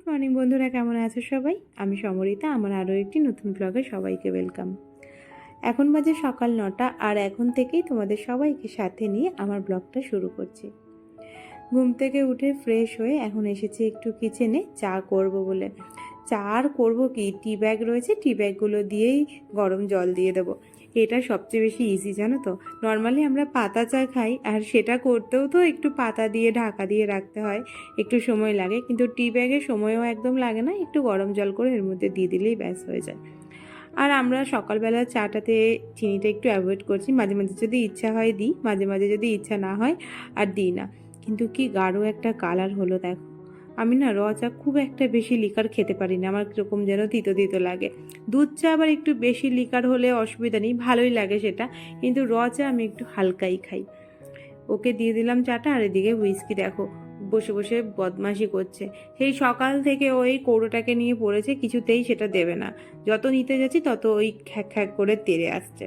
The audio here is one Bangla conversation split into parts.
গুড মর্নিং বন্ধুরা, কেমন আছো সবাই? আমি সমরিতা, আমার আরও একটি নতুন ব্লগে সবাইকে ওয়েলকাম এখন বাজে সকাল নটা, আর এখন থেকেই তোমাদের সবাইকে সাথে নিয়ে আমার ব্লগটা শুরু করছি। ঘুম থেকে উঠে ফ্রেশ হয়ে এখন এসেছি একটু কিচেনে চা করব বলে। চা আর করব কি? টি ব্যাগ রয়েছে টি ব্যাগগুলো দিয়েই গরম জল দিয়ে দেবো। এটা সবচেয়ে বেশি ইজি জানো তো? নর্মালি আমরা পাতা চা খাই, আর সেটা করতেও তো একটু পাতা দিয়ে, ঢাকা দিয়ে রাখতে হয়। একটু সময় লাগে, কিন্তু টি ব্যাগে সময়ও একদম লাগে না, একটু গরম জল করে এর মধ্যে দিয়ে দিলেই ব্যাস হয়ে যায়। আর আমরা সকালবেলা চাটাতে চিনিটা একটু অ্যাভয়েড করছি, মাঝে মাঝে যদি ইচ্ছা হয় দিই, মাঝে মাঝে যদি ইচ্ছা না হয়, আর দিই না। কিন্তু কি গাঢ় একটা কালার হলো, দেখো। আমি না র চা খুব একটা বেশি লিকার খেতে পারি না আমার কীরকম যেন তিতো তিতো লাগে। দুধ চা আবার একটু বেশি লিকার হলে অসুবিধা নেই, ভালোই লাগে সেটা। কিন্তু র চা আমি একটু হালকাই খাই। ওকে দিয়ে দিলাম চাটা, আর এদিকে হুইস্কি দেখো, বসে বসে বদমাশি করছে। সেই সকাল থেকে ওই কৌড়োটাকে নিয়ে পড়েছে, কিছুতেই সেটা দেবে না। যত নিতে যাচ্ছি, তত ওই খ্যাক খ্যাক করে তেড়ে আসছে।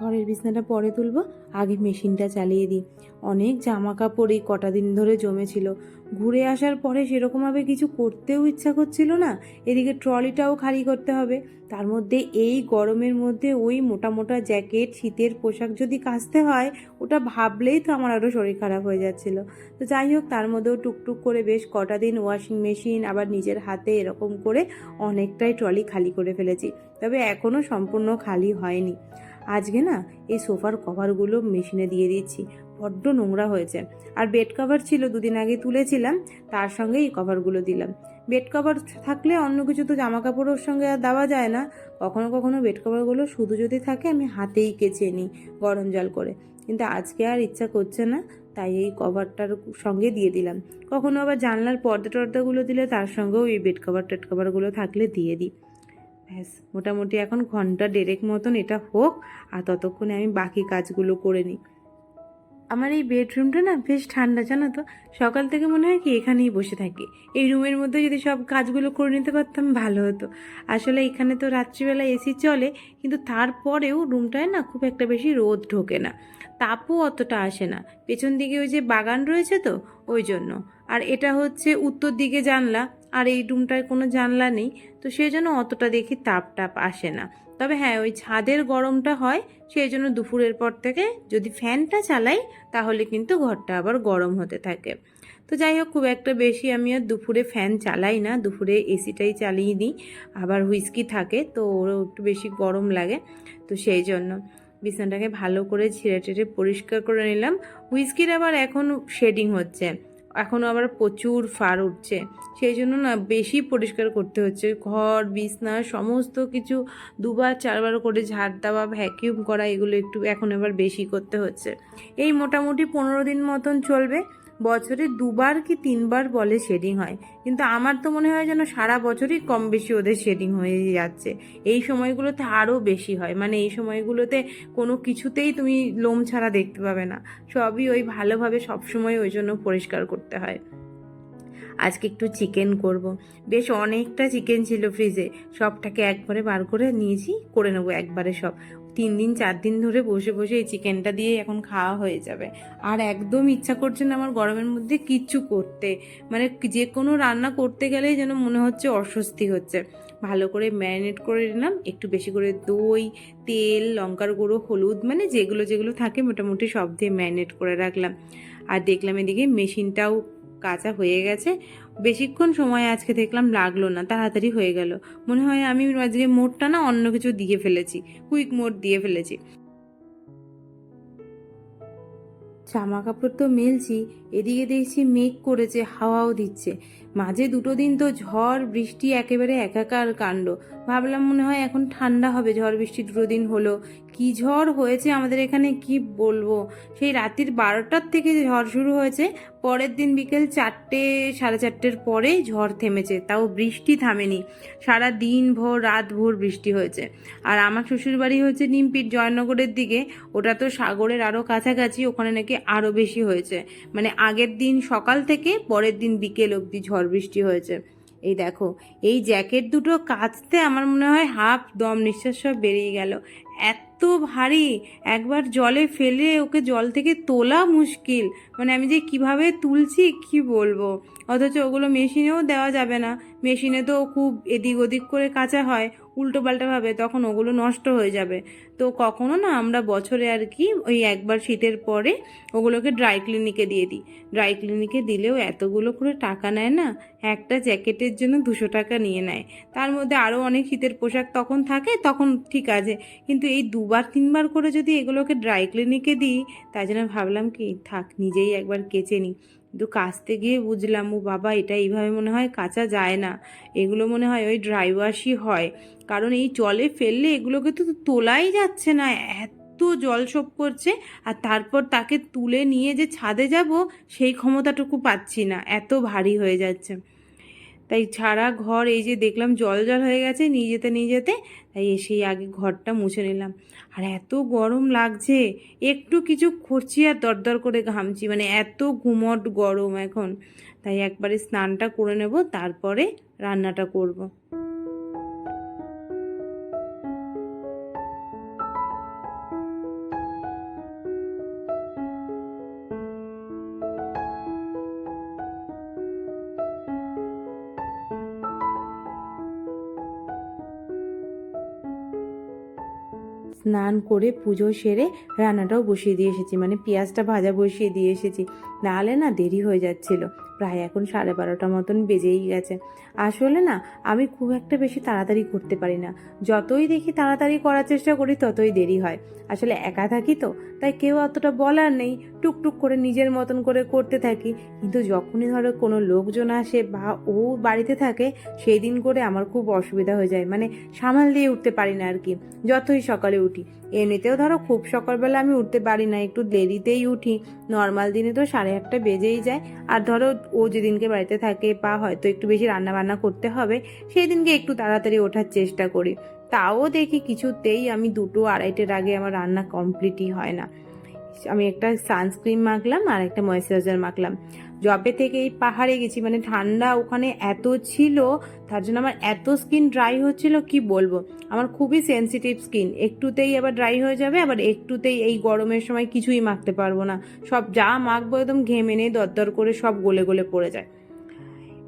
ঘরের বিছনাটা পরে তুলবো, আগে মেশিনটা চালিয়ে দিই। অনেক জামা কাপড় এই কটা দিন ধরে জমেছিল। ঘুরে আসার পরে সেরকমভাবে কিছু করতেও ইচ্ছা করছিল না। এদিকে ট্রলিটাও খালি করতে হবে। তার মধ্যে এই গরমের মধ্যে ওই মোটা মোটা জ্যাকেট, শীতের পোশাক যদি কাচতে হয়, ওটা ভাবলেই তো আমার আরও শরীর খারাপ হয়ে যাচ্ছিল। তো যাই হোক, তার মধ্যেও টুকটুক করে বেশ কটা দিন ওয়াশিং মেশিন আবার নিজের হাতে এরকম করে অনেকটাই ট্রলি খালি করে ফেলেছি। তবে এখনও সম্পূর্ণ খালি হয়নি। আজকে না এই সোফার কভারগুলো মেশিনে দিয়ে দিচ্ছি। বড্ড নোংরা হয়েছে। আর বেড কভার ছিল, দুদিন আগে তুলেছিলাম, তার সঙ্গে এই কভারগুলো দিলাম। বেড কভার থাকলে অন্য কিছু তো জামা কাপড়ের সঙ্গে আর দেওয়া যায় না। কখনো কখনো বেড কভারগুলো শুধু যদি থাকে, আমি হাতেই কেচে নিই গরম জল করে। কিন্তু আজকে আর ইচ্ছা করছে না, তাই এই কভারটার সঙ্গে দিয়ে দিলাম। কখনো আবার জানলার পর্দা টর্দাগুলো দিলে তার সঙ্গেও এই বেড কভার টেড কভারগুলো থাকলে দিয়ে দিই। ব্যাস, মোটামুটি এখন ঘণ্টা দেড়েক মতন এটা হোক, আর ততক্ষণে আমি বাকি কাজগুলো করে নিই। আমার এই বেডরুমটা না বেশ ঠান্ডা, জানো তো? সকাল থেকে মনে হয় কি এখানেই বসে থাকি। এই রুমের মধ্যে যদি সব কাজগুলো করে নিতে পারতাম, ভালো হতো। আসলে এখানে তো রাত্রিবেলা এসি চলে, কিন্তু তারপরেও রুমটায় না খুব একটা বেশি রোদ ঢোকে না। তাপও অতটা আসে না। পেছন দিকে ওই যে বাগান রয়েছে তো, ওই জন্য। আর এটা হচ্ছে উত্তর দিকে জানলা। আর এই রুমটায় কোনো জানলা নেই, তো সেই জন্য অতটা দেখি তাপ টাপ আসে না। তবে হ্যাঁ ওই ছাদের গরমটা হয়, সেই জন্য দুপুরের পর থেকে যদি ফ্যানটা চালাই, তাহলে কিন্তু ঘরটা আবার গরম হতে থাকে। তো যাই হোক, খুব একটা বেশি আমি আর দুপুরে ফ্যান চালাই না, দুপুরে এসিটাই চালিয়ে দিই। আবার হুইস্কি থাকে, তো ওরও একটু বেশি গরম লাগে, তো সেই জন্য। বিছানাটাকে ভালো করে ছিঁড়ে টেড়ে পরিষ্কার করে নিলাম। হুইস্কির আবার এখন শেডিং হচ্ছে। এখনও আবার প্রচুর ফার উঠছে। সেই জন্য না বেশি পরিষ্কার করতে হচ্ছে। ঘর, বিছনা, সমস্ত কিছু দুবার, চারবার করে ঝাড় দেওয়া ভ্যাকিউম করা, এগুলো একটু এখন এবার বেশি করতে হচ্ছে। এই মোটামুটি পনেরো দিন মতন চলবে। বছরে দুবার কি তিনবার বলে শেডিং হয়। কিন্তু আমার তো মনে হয় যেন সারা বছরই কম বেশি ওদের শেডিং হয়ে যাচ্ছে। এই সময়গুলোতে আরও বেশি হয়। মানে এই সময়গুলোতে কোনো কিছুতেই তুমি লোম ছাড়া দেখতে পাবে না। সবই ওই ভালোভাবে সবসময় ওই জন্য পরিষ্কার করতে হয়। আজকে একটু চিকেন করব। বেশ অনেকটা চিকেন ছিল ফ্রিজে। সবটাকে একবারে বার করে নিয়েছি, করে নেব একবারে সব। তিন দিন, চার দিন ধরে বসে বসে এই চিকেনটা দিয়ে এখন খাওয়া হয়ে যাবে। আর একদম ইচ্ছা করছে না আমার গরমের মধ্যে কিচ্ছু করতে। মানে যে কোনো রান্না করতে গেলেই যেন মনে হচ্ছে অস্বস্তি হচ্ছে। ভালো করে ম্যারিনেট করে নিলাম, একটু বেশি করে দই, তেল, লঙ্কার গুঁড়ো, হলুদ মানে যেগুলো যেগুলো থাকে মোটামুটি সব দিয়ে ম্যারিনেট করে রাখলাম। আর দেখলাম এদিকে মেশিনটাও কাঁচা হয়ে গেছে। বেশিক্ষণ সময় আজকে দেখলাম লাগল না, তাড়াতাড়ি হয়ে গেল। মনে হয় আমি আজকে মোড়টা না অন্য কিছু দিয়ে ফেলেছি, কুইক মোড় দিয়ে ফেলেছি। জামা কাপড় তো মেলছি, এদিকে দেখছি মেঘ করেছে, হাওয়াও দিচ্ছে। মাঝে দুটো দিন তো ঝড়, বৃষ্টি, একেবারে একাকার কাণ্ড। ভাবলাম মনে হয় এখন ঠান্ডা হবে, ঝড় বৃষ্টি দুটো দিন হলো। কি ঝড় হয়েছে আমাদের এখানে কি বলব? সেই রাত্রির বারোটার থেকে ঝড় শুরু হয়েছে, পরের দিন বিকেল চারটে, সাড়ে চারটের পরে ঝড় থেমেছে, তাও বৃষ্টি থামেনি। সারা দিন ভোর, রাত ভোর বৃষ্টি হয়েছে। আর আমার শ্বশুরবাড়ি হচ্ছে নিমপির জয়নগরের দিকে। ওটা তো সাগরের আরও কাছাকাছি, ওখানে নাকি আরও বেশি হয়েছে। মানে আগের দিন সকাল থেকে পরের দিন বিকেল অবধি ঝড় বৃষ্টি হয়েছে। এই দেখো, এই জ্যাকেট দুটো কাচতে আমার মনে হয় হাফ দম নিঃশ্বাস সব বেরিয়ে গেল। এত ভারী, একবার জলে ফেলে ওকে জল থেকে তোলা মুশকিল। মানে আমি যে কীভাবে তুলছি, কি বলব? অথচ ওগুলো মেশিনেও দেওয়া যাবে না। মেশিনে তো খুব এদিক ওদিক করে কাঁচা হয়, উল্টো পাল্টাভাবে তখন ওগুলো নষ্ট হয়ে যাবে। তো কখনো না আমরা বছরে আর কি ওই একবার শীতের পরে ওগুলোকে ড্রাই ক্লিনিকে দিয়ে দিই। ড্রাই ক্লিনিকে দিলেও এতগুলো করে টাকা নেয় না, একটা জ্যাকেটের জন্য দুশো টাকা নিয়ে নেয়। তার মধ্যে আরও অনেক শীতের পোশাক তখন থাকে, তখন ঠিক আছে। কিন্তু এই দুবার, তিনবার করে যদি এগুলোকে ড্রাই ক্লিনিকে দিই, তাই জন্য ভাবলাম কি, থাক, নিজেই একবার কেচে নিই। কিন্তু কাচতে গিয়ে বুঝলাম, ও বাবা, এটা এইভাবে মনে হয় কাঁচা যায় না। এগুলো মনে হয় ওই ড্রাই ওয়াশই হয়। কারণ এই জলে ফেললে এগুলোকে তো তোলাই যাচ্ছে না, এত জল শোপ করছে, আর তারপর তাকে তুলে নিয়ে যে ছাদে যাব, সেই ক্ষমতাটুকু পাচ্ছি না, এত ভারী হয়ে যাচ্ছে। তাই ছাড়া ঘর এই যে দেখলাম জল জল হয়ে গেছে নিয়ে যেতে নিয়ে যেতে, তাই এসেই আগে ঘরটা মুছে নিলাম আর এত গরম লাগছে, একটু কিছু খরচি আর দরদর করে ঘামছি মানে এত ঘুমট গরম এখন তাই একবারে স্নানটা করে নেব, তারপরে রান্নাটা করব। স্নান করে পুজো সেরে রান্নাটাও বসিয়ে দিয়ে এসেছি মানে পেঁয়াজটা ভাজা বসিয়ে দিয়ে এসেছি। নাহলে না দেরি হয়ে যাচ্ছিল। প্রায় এখন সাড়ে বারোটা মতন বেজেই গেছে। আসলে না, আমি খুব একটা বেশি তাড়াতাড়ি করতে পারি না। যতই দেখি তাড়াতাড়ি করার চেষ্টা করি, ততই দেরি হয়। আসলে একা থাকি তো তাই কেউ অতটা বলার নেই, টুকটুক করে নিজের মতন করে করতে থাকি। কিন্তু যখনই ধরো কোনো লোকজন আসে বা ও বাড়িতে থাকে, সেই দিন করে আমার খুব অসুবিধা হয়ে যায়। মানে সামাল দিয়ে উঠতে পারি না আর কি, যতই সকালে উঠি। এমনিতেও ধরো খুব সকালবেলা আমি উঠতে পারি না, একটু দেরিতেই উঠি। নর্মাল দিনে তো সাড়ে আটটা বেজেই যায়। আর ধরো ও যেদিনকে বাড়িতে থাকে বা হয়তো একটু বেশি রান্না বান্না করতে হবে, সেই দিনকে একটু তাড়াতাড়ি ওঠার চেষ্টা করি। তাও দেখি কিছুতেই আমি দুটো আড়াইটের আগে আমার রান্না কমপ্লিটই হয় না। আমি একটা সানস্ক্রিন মাখলাম আর একটা ময়েশ্চারাইজার মাখলাম। জবে থেকে এই পাহাড়ে গেছি মানে ঠান্ডা ওখানে এত ছিল, তার জন্য আমার এত স্কিন ড্রাই হচ্ছিল, কি বলব? আমার খুবই সেন্সিটিভ স্কিন। একটুতেই আবার ড্রাই হয়ে যাবে, আবার একটুতেই এই গরমের সময় কিছুই মাখতে পারব না। সব যা মাখবো একদম ঘেমে নেই দরদর করে সব গলে গলে পড়ে যায়।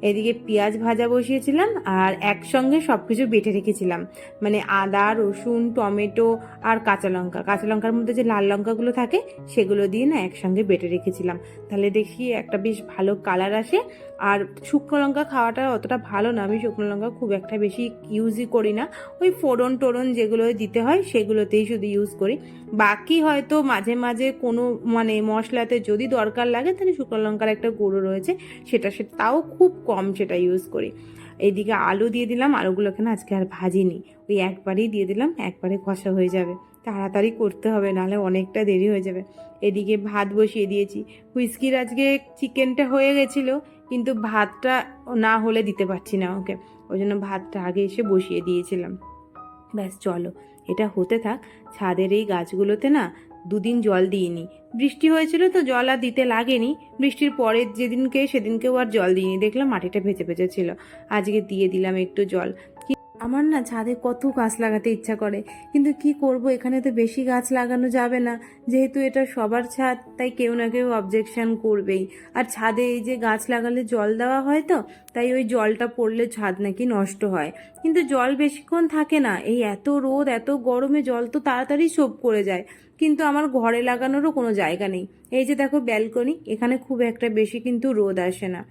এদিকে পেঁয়াজ ভাজা বসিয়েছিলাম আর একসঙ্গে সব কিছু বেটে রেখেছিলাম। মানে আদা, রসুন, টমেটো আর কাঁচা লঙ্কা। কাঁচা লঙ্কার মধ্যে যে লাল লঙ্কাগুলো থাকে, সেগুলো দিয়ে না একসঙ্গে বেটে রেখেছিলাম। তাহলে দেখি একটা বেশ ভালো কালার আসে। আর শুকনো লঙ্কা খাওয়াটা অতটা ভালো না, আমি শুকনো লঙ্কা খুব একটা বেশি ইউজই করি না। ওই ফোড়ন টোড়ন যেগুলো দিতে হয়, সেগুলোতেই শুধু ইউজ করি। বাকি হয়তো মাঝে মাঝে কোনো মানে মশলাতে যদি দরকার লাগে, তাহলে শুকনো লঙ্কার একটা গুঁড়ো রয়েছে, সেটা সে তাও খুব কম সেটা ইউজ করি। এইদিকে আলু দিয়ে দিলাম, আলুগুলোকে না আজকে আর ভাজিনি। ওই একবারেই দিয়ে দিলাম, একবারে কষা হয়ে যাবে। তাড়াতাড়ি করতে হবে, নাহলে অনেকটা দেরি হয়ে যাবে। এদিকে ভাত বসিয়ে দিয়েছি। হুইস্কির আজকে চিকেনটা হয়ে গেছিল। কিন্তু ভাতটা না হলে দিতে পারছি না ওকে। ওই জন্য ভাতটা আগে এসে বসিয়ে দিয়েছিলাম। ব্যাস, চলো। এটা হতে থাক। ছাদের এই গাছগুলোতে না দুদিন জল দিইনি। বৃষ্টি হয়েছিল তো জল আর দিতে লাগেনি। বৃষ্টির পরের যেদিনকে সেদিনকেও আর জল দিইনি। দেখলাম মাটিটা ভেজে ভেজে ছিল। আজকে দিয়ে দিলাম একটু জল। আমার না ছাদে কত গাছ লাগাতে ইচ্ছা করে, কিন্তু কি করব, এখানে তো বেশি গাছ লাগানো যাবে না। যেহেতু এটা সবার ছাদ, তাই কেউ না কেউ অবজেকশন করবেই। আর ছাদে এই যে গাছ লাগালে জল দেওয়া হয় তো, তাই ওই জলটা পড়লে ছাদ নাকি নষ্ট হয়। কিন্তু জল বেশিক্ষণ থাকে না, এই এত রোদ, এত গরমে জল তো তাড়াতাড়ি সোপ করে যায়। কিন্তু আমার ঘরে লাগানোরও কোনো জায়গা নেই। এই যে দেখো ব্যালকনি, এখানে খুব একটা বেশি কিন্তু রোদ আসে না।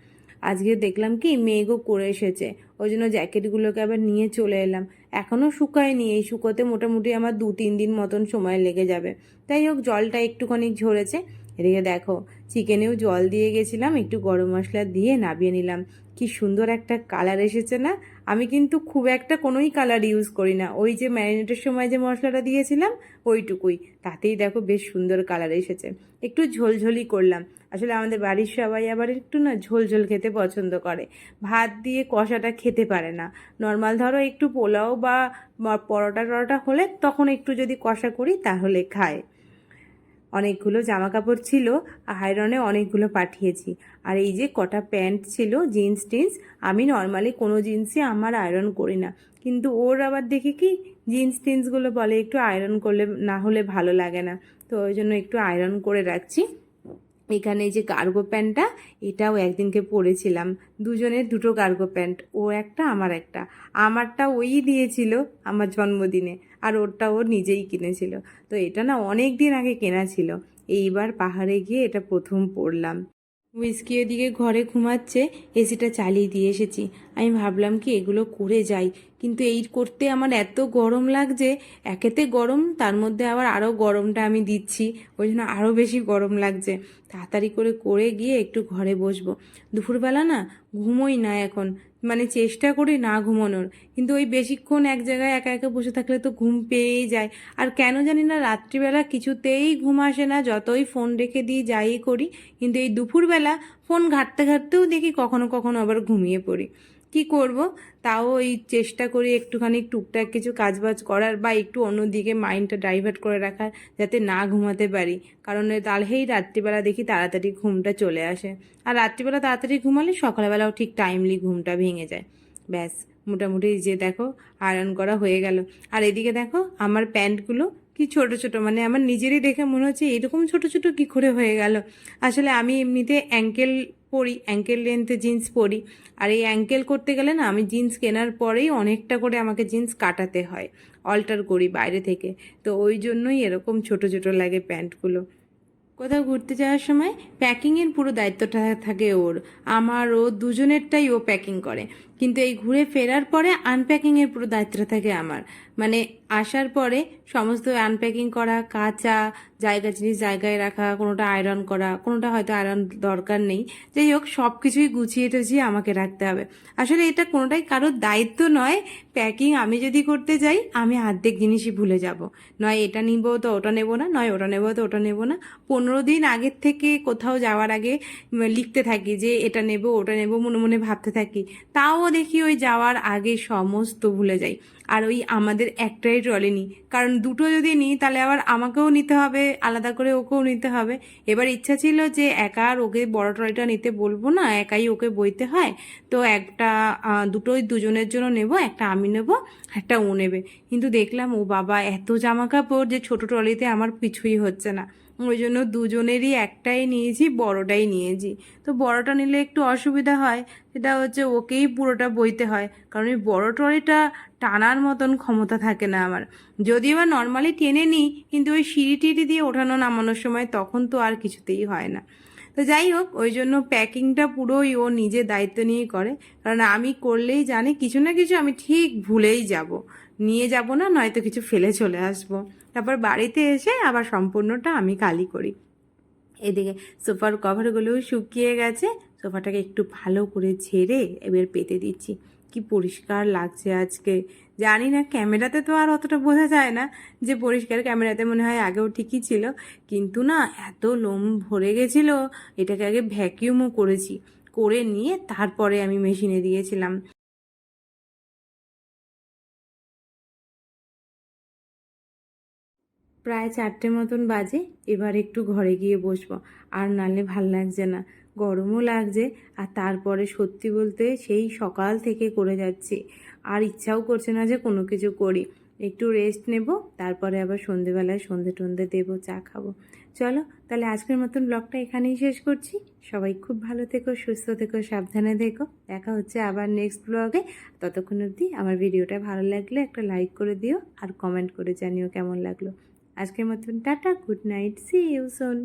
আজকে দেখলাম কি মেঘও করে এসেছে। ওই জন্য জ্যাকেটগুলোকে আবার নিয়ে চলে এলাম। এখনও শুকায়নি। এই শুকোতে মোটামুটি আমার দু তিন দিন মতন সময় লেগে যাবে। তাই হোক, জলটা একটুখানি ঝরেছে। এদিকে দেখো, চিকেনেও জল দিয়ে গেছিলাম। একটু গরম মশলা দিয়ে নাবিয়ে নিলাম। কি সুন্দর একটা কালার এসেছে না? আমি কিন্তু খুব একটা কোনোই কালার ইউজ করি না। ওই যে ম্যারিনেটের সময় যে মশলাটা দিয়েছিলাম, ওইটুকুই। তাতেই দেখো বেশ সুন্দর কালার এসেছে। একটু ঝোলঝোলি করলাম। আসলে আমাদের বাড়ির সবাই আবার একটু না ঝোল ঝোল খেতে পছন্দ করে। ভাত দিয়ে কষাটা খেতে পারে না। নর্মাল ধরো একটু পোলাও বা পরোটা টরোটা হলে তখন একটু যদি কষা করি তাহলে খায়। অনেকগুলো জামা কাপড় ছিল, আয়রনে অনেকগুলো পাঠিয়েছি। আর এই যে কটা প্যান্ট ছিল, জিন্স টিন্স, আমি নর্মালি কোনো জিন্সই আমার আয়রন করি না। কিন্তু ওর আবার দেখি কি, জিন্স টিন্সগুলো বলে একটু আয়রন করলে না হলে ভালো লাগে না। তো ওই জন্য একটু আয়রন করে রাখছি। এখানে যে কার্গো প্যান্টটা এটাও একদিনকে পরেছিলাম। দুজনের দুটো কার্গো প্যান্ট ও একটা, আমার একটা। আমারটা ওই দিয়েছিল আমার জন্মদিনে, আর ওরটা ও নিজেই কিনেছিল। তো এটা না অনেক দিন আগে কেনা ছিল। এইবার পাহাড়ে গিয়ে এটা প্রথম পরলাম। উইস্কি ওদিকে ঘরে ঘুমাচ্ছে, এসিটা চালিয়ে দিয়ে এসেছি। আমি ভাবলাম কি, এগুলো করে যাই। কিন্তু এই করতে আমার এত গরম লাগছে, একেতে গরম, তার মধ্যে আবার আরও গরমটা আমি দিচ্ছি, ওই জন্য আরও বেশি গরম লাগছে। তাড়াতাড়ি করে করে গিয়ে একটু ঘরে বসবো। দুপুরবেলা না, ঘুমোই না এখন। মানে চেষ্টা করি না ঘুমানোর। কিন্তু ওই বেশিক্ষণ এক জায়গায় একা একা বসে থাকলে তো ঘুম পেয়েই যায়। আর কেন জানি না, রাত্রিবেলা কিছুতেই ঘুম আসে না, যতই ফোন রেখে দিয়ে যাই করি। কিন্তু এই দুপুরবেলা ফোন ঘাটতে ঘাটতেও দেখি কখনো কখনো আবার ঘুমিয়ে পড়ি। কি করব? তাও ওই চেষ্টা করি একটুখানি টুকটাক কিছু কাজবাজ করার বা একটু অন্যদিকে মাইন্ডটা ডাইভার্ট করে রাখার যাতে না ঘুমাতে পারি। কারণ তাহলেই রাত্রিবেলা দেখি তাড়াতাড়ি ঘুমটা চলে আসে। আর রাত্রিবেলা তাড়াতাড়ি ঘুমালে সকালবেলাও ঠিক টাইমলি ঘুমটা ভেঙে যায়। ব্যাস, মোটামুটি যে দেখো, আয়রন করা হয়ে গেল। আর এদিকে দেখো, আমার প্যান্টগুলো কি ছোট ছোট? মানে আমার নিজেরই দেখে মনে হচ্ছে এরকম ছোট ছোট কি করে হয়ে গেল? আসলে আমি এমনিতে অ্যাঙ্কেল পরি অ্যাঙ্কেল লেন্থে জিন্স পরি। আর এই অ্যাঙ্কেল করতে গেলে না, আমি জিন্স কেনার পরেই অনেকটা করে আমাকে জিন্স কাটাতে হয় অল্টার করি বাইরে থেকে। তো ওই জন্যই এরকম ছোট ছোট লাগে প্যান্টগুলো। কোথাও ঘুরতে যাওয়ার সময় প্যাকিংয়ের পুরো দায়িত্বটা থাকে ওর। আমার ও দুজনেরটাই ও প্যাকিং করে। কিন্তু এই ঘুরে ফেরার পরে আনপ্যাকিংয়ের পুরো দায়িত্ব থাকে আমার। মানে আসার পরে সমস্ত আনপ্যাকিং করা, কাঁচা, জায়গা জিনিস জায়গায় রাখা, কোনোটা আয়রন করা, কোনোটা হয়তো আয়রন দরকার নেই। যাই হোক সব কিছুই গুছিয়ে টুছিয়ে আমাকে রাখতে হবে। আসলে এটা কোনোটাই কারোর দায়িত্ব নয়। প্যাকিং আমি যদি করতে যাই, আমি অর্ধেক জিনিসই ভুলে যাব। নয় এটা নিব তো ওটা নেব না, নয় ওটা নেব তো ওটা নেব না। পনেরো দিন আগের থেকে কোথাও যাওয়ার আগে লিখতে থাকি যে এটা নেব, ওটা নেব, মনে মনে ভাবতে থাকি। তাও দেখি ওই যাওয়ার আগে সমস্ত ভুলে যাই। আর ওই আমাদের একটাই ট্রলি নিই কারণ দুটো যদি নিই, তাহলে আবার আমাকেও নিতে হবে, আলাদা করে ওকেও নিতে হবে। এবার ইচ্ছা ছিল যে একা আর ওকে বড় ট্রলিটা নিতে বলব না, একাই ওকে বইতে হয়। তো একটা দুটোই দুজনের জন্য নেব, একটা আমি নেব, একটা ও নেবে। কিন্তু দেখলাম ও বাবা এত জামা কাপড় যে ছোট ট্রলিতে আমার কিছুই হচ্ছে না। ওই জন্য দুজনেরই একটাই নিয়েছি, বড়টাই নিয়েছি। তো বড়টা নিলে একটু অসুবিধা হয়, সেটা হচ্ছে ওকেই পুরোটা বইতে হয়, কারণ ওই বড় ট্রলিটা টানার মতন ক্ষমতা থাকে না আমার। যদিও বা নর্মালি টেনে নিই, কিন্তু ওই সিঁড়ি টিড়ি দিয়ে ওঠানো নামানোর সময় তখন তো আর কিছুতেই হয় না। তো যাই হোক ওই জন্য প্যাকিংটা পুরোই ও নিজে দায়িত্ব নিয়ে করে, কারণ আমি করলেই জানি, কিছু না কিছু আমি ঠিক ভুলেই যাব। নিয়ে যাব না, নয়তো কিছু ফেলে চলে আসব। তারপর বাড়িতে এসে আবার সম্পূর্ণটা আমি কালি করি। এদিকে সোফার কভারগুলোও শুকিয়ে গেছে, সোফাটাকে একটু ভালো করে ঝেড়ে এবার পেতে দিচ্ছি। কি পরিষ্কার লাগছে আজকে। জানি না, ক্যামেরাতে তো আর অতটা বোঝা যায় না যে পরিষ্কার ক্যামেরাতে মনে হয় আগেও ঠিকই ছিল, কিন্তু না এত লোম ভরে গেছিল, এটাকে আগে ভ্যাকিউমও করেছি। করে নিয়ে তারপরে আমি মেশিনে দিয়েছিলাম। প্রায় চারটে মতন বাজে, এবার একটু ঘরে গিয়ে বসবো। আর নালে ভালো লাগছে না, গরমও লাগছে, আর তারপরে সত্যি বলতে সেই সকাল থেকে করে যাচ্ছি। আর ইচ্ছাও করছে না যে কোনো কিছু করি। একটু রেস্ট নেব, তারপরে আবার সন্ধেবেলায় সন্ধে টন্ধে দেবো, চা খাব। চলো, তাহলে আজকের মতন ব্লগটা এখানেই শেষ করছি। সবাই খুব ভালো থেকো, সুস্থ থেকো, সাবধানে থেকো। দেখা হচ্ছে আবার নেক্সট ব্লগে ততক্ষণ অবধি আমার ভিডিওটা ভালো লাগলে একটা লাইক করে দিও, আর কমেন্ট করে জানিও কেমন লাগল। আজকের মতন tata good night see you soon